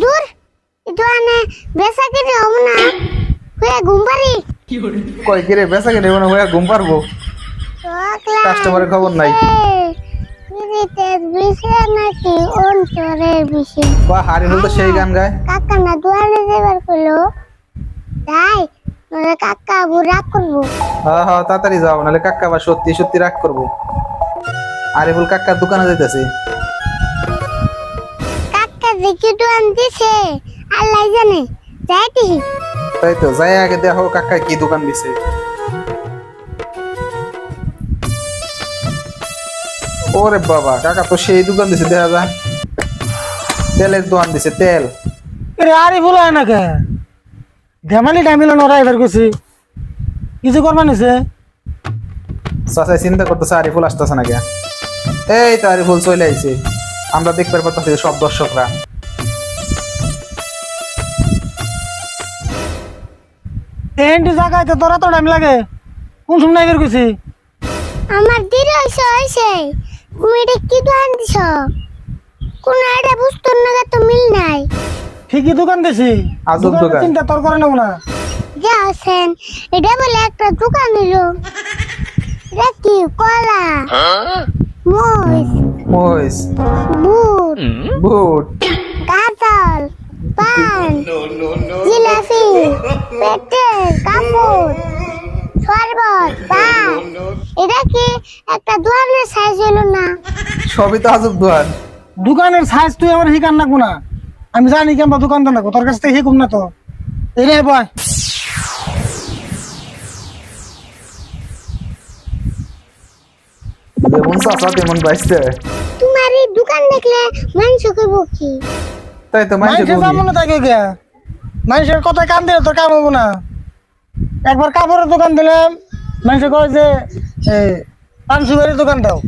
দূর বেচা কিনে হব না। হয়ে ঘুম পারি কয় কিরে বেচা কিনে মনে হয় ঘুম পারব কাস্টমারের খবর নাই। সেই গান গায়। কাকা না দুয়ারে যাবার করল তাই ওরা কাকা আবু রাগ করব। হ্যাঁ হ্যাঁ তাড়াতাড়ি যাও নাহলে কাক্কা বা সত্যি সত্যি রাগ করব। আরিফুল কাক্কার দোকানে যাইতেছে। কাকা দেখি দোয়ান দিছে আল্লাহ জানে যাইতি তাই তো যাই আগে দেখো কাক্কা কি দোকান দিছে। ওরে বাবা কাকা তো সেই দোকান দিছে দেখা যায় তেলের দোকান দিছে তেল। এরে আরে ভুল হয় না কে? ধেমালি টাইমিল নরা এবার গেছি কিছু করবা নিছে? চাচাই চিন্তা করতেছে আরিফুল আসতেছে না কে এই তো আরিফুল চলে আইছে। আমরা দেখতে পারতেছি সব দর্শকরা। এন্টি জায়গায় তো তোরা তো টাইম লাগে। কোন সময় এবার গেছি আমার দেরি হয়েছে হয়েছে তুমি এটা কি দোয়ান দিছ? কোন এটা বুঝতো না তো মিল নাই। ঠিকই দোকান দিছি। আজব দোকান। চিন্তা তোর করে নেব না। যা আছেন এটা বলে একটা দোকান নিলো এটা কি কলা? মরিচ মহিষ। বুট। বুট। কাঁঠাল পান জিলাপি পেটের কাপড় শরবত পান এটা কি? একটা দোকানের সাইজ হলো না। সবই তো আজব দোকান। দোকানের সাইজ তুই আমার শিকার না। কোনা আমি জানি কেমন দোকানদার না তোর কাছ থেকে শিখুম না তো। এই রে বয় যেমন চাচা তেমন বাইসতে তোমার এই দোকান দেখলে মানুষ কইব কি? তাই তো মানুষের যাব না তাকে কে? মানুষের কথায় কান দিলে তোর কাম হব না। একবার কাপড়ের দোকান দিলাম মানুষে কয় যে এই, পান সুপারির দোকান দাও।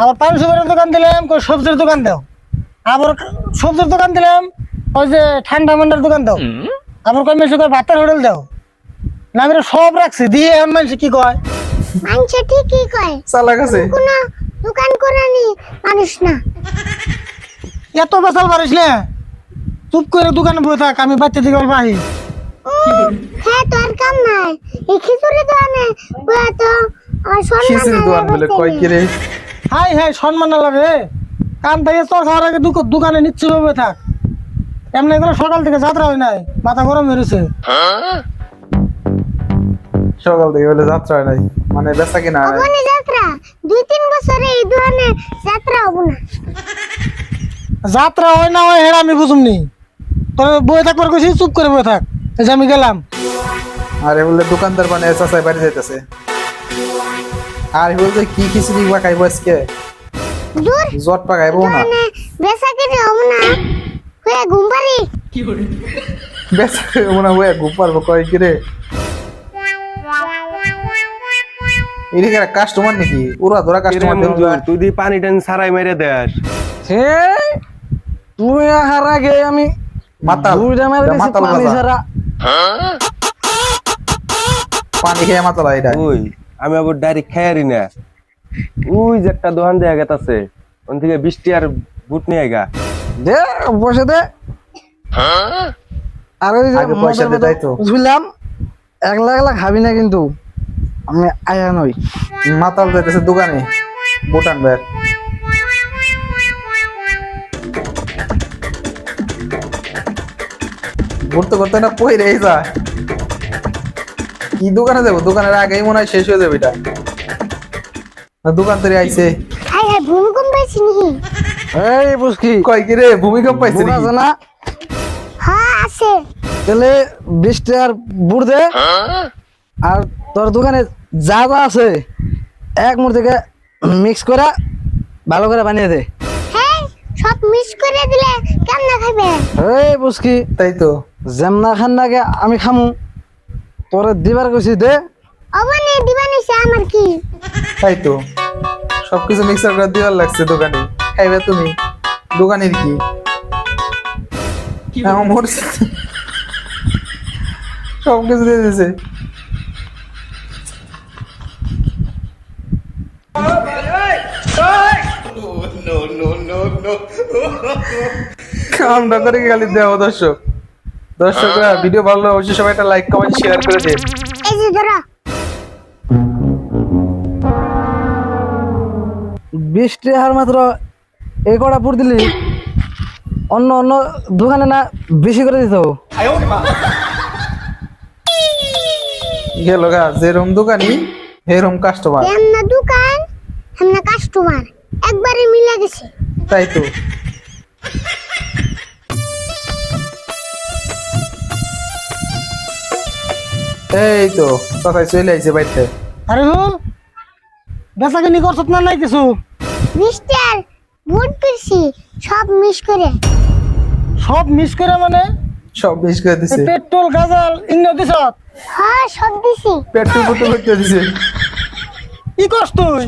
আবার পান সুপারির দোকান দিলাম কই সবজির দোকান দাও। আবার সবজির দোকান দিলাম ওই যে ঠান্ডা মান্ডার দোকান দাও। আবার কয় মানুষে কয় ভাতের হোটেল দাও। না আমি সব রাখছি দিয়ে এখন মানুষ কি কয়? মানুষ ঠিকই কয়। চালাক আছে। কোনো দোকান করানি মানুষ না। এত বেসাল পারিস না? চুপ করে দোকানে বসে থাক আমি বাচ্চা দিকে অল্প আহি। হ্যাঁ তোর কাম নাই। এই খিচুড়ি দোকানে পুরা তো খিচুড়ি দোকান বলে কয় কিরে? হাই হাই সম্মান না লাগে কাম থেকে তোর খাওয়ার আগে দুক- দোকানে ভাবে থাক। এমনি করে সকাল থেকে যাত্রা হয় নাই মাথা গরম হয়েছে সকাল থেকে বলে যাত্রা হয় নাই মানে বেচা কিনা নাই। যাত্রা দুই তিন বছরে এই দোকানে যাত্রা হব না। যাত্রা হয় না হয় হেরা আমি বুঝুমনি। তোর বয়ে থাকবার কইছি চুপ করে বয়ে থাক। এই যে আমি গেলাম। আরে বলে দোকানদার মানে চাচাই বাড়ি যাইতেছে। আর বলতে কি খিচুড়ি পাকাইবো আজকে? দূর। জট পাকাইবো না। দোকানে বেচা কিনে হব না। হয়ে ঘুম পারি বেচা মনে হয় ঘুম পারব কয় কিরে এদিকে কাস্টমার নাকি? ওরা ধরা কাস্টমার তুই দি পানি টানি সারাই মেরে দেস। হে তুই আহার আগে আমি মাতাল। দুইটা মেরে দিছি মাতাল পানি ছাড়া। পানি খেয়ে মাতাল এটা। ওই আমি আবার ডাইরেক্ট খাইয়ারি না। ওই যে একটা দোকান দেয়া গেতাছে থেকে বৃষ্টি আর বুট নিয়ে গা দে বসে দে। আর ওই যে পয়সা দে, তাই তো। বুঝলাম একলা একলা খাবি না কিন্তু। আমি আয়া নই। মাতাল যাইতেছে দোকানে বুটান বের। ঘুরতে ঘুরতে না পই রে যা। কি দোকানে যাব? দোকানের আগেই মনে হয় শেষ হয়ে যাবে এটা। দোকান থেকে আইছে। হাই হাই ভূমিকম্প পাইছি নাকি এই বুঝকি। কয় কি রে ভূমিকম্প পাইছে না? হ্যাঁ আছে। তাহলে বিশ টাকার বুড় দে। আর তোর দোকানে যা যা আছে এক থেকে মিক্স করে ভালো করে বানিয়ে দে। হ্যাঁ সব মিস করে দিলে কেমন খাবে? এই বুঝকি তাই তো। যেমনা খান নাগে আমি খামু। তোরে দিবার কইছি দে। অবনে দিবানিছে আমার কি? তাই তো। সবকিছু মিক্সার করে দেওয়ার লাগছে দোকানে। খাইবে তুমি দোকানের কি? মরছে। সবকিছু দিয়ে দিয়েছে কামটা করে খালি দেও দর্শক? দর্শকরা ভিডিও ভালো লাগলে অবশ্যই সবাই একটা লাইক কমেন্ট শেয়ার করে দিন। এই যে ধরো। বিশ টাকার মাত্র এই কটা পুর দিলি অন্য অন্য দোকানে না বেশি করে দিত গেল গা যেরম দোকানি সেরম কাস্টমার এমনা দোকান এমনা কাস্টমার একবারে মিলে গেছে। তাই তো। এই তো চাচাই চলে আইছে বাড়িতে আরে হুল বেচা কিনি করছত না নাই কিছু মিস্টার বুট পিরছি সব মিস করে। সব মিস করে মানে? সব বেশ করে দিছে। পেট্রোল গাজাল ইন্ন দিছত হ্যাঁ সব দিছি। পেট্রোল পুট্রোল দিছে। কি করছ তুই?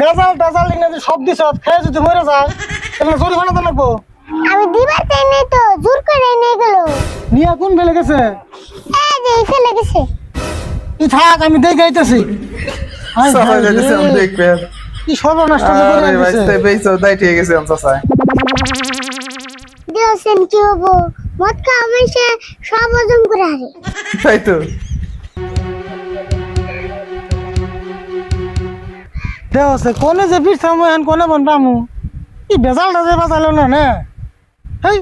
গাজাল টাজাল দিয়ে সব দিছত খেয়ে যদি মরে যায় তাহলে জরিমানা তো লাগবো। আমি দিবার চাই নাই তো জোর করে নিয়ে গেল। নিয়ে কোন ফেলে গেছে? এই যে ফেলে গেছে। তুই থাক আমি দেখে আইতেছি। চাচাই হায় যাইতেছে রে, আমি কি সর্বনাশ করে আরে ভাই দিছে। তাই বেইছো দাই ঠিক আম দিয়েছেন কি হব? মদ খাওয়া মানুষে সব হজম করে হারে তাই তো। দেও আছে কোনে যে পিছামু এখন কোনে বন পামু কি বেজাল টাজে বাজালো না, নে। হেই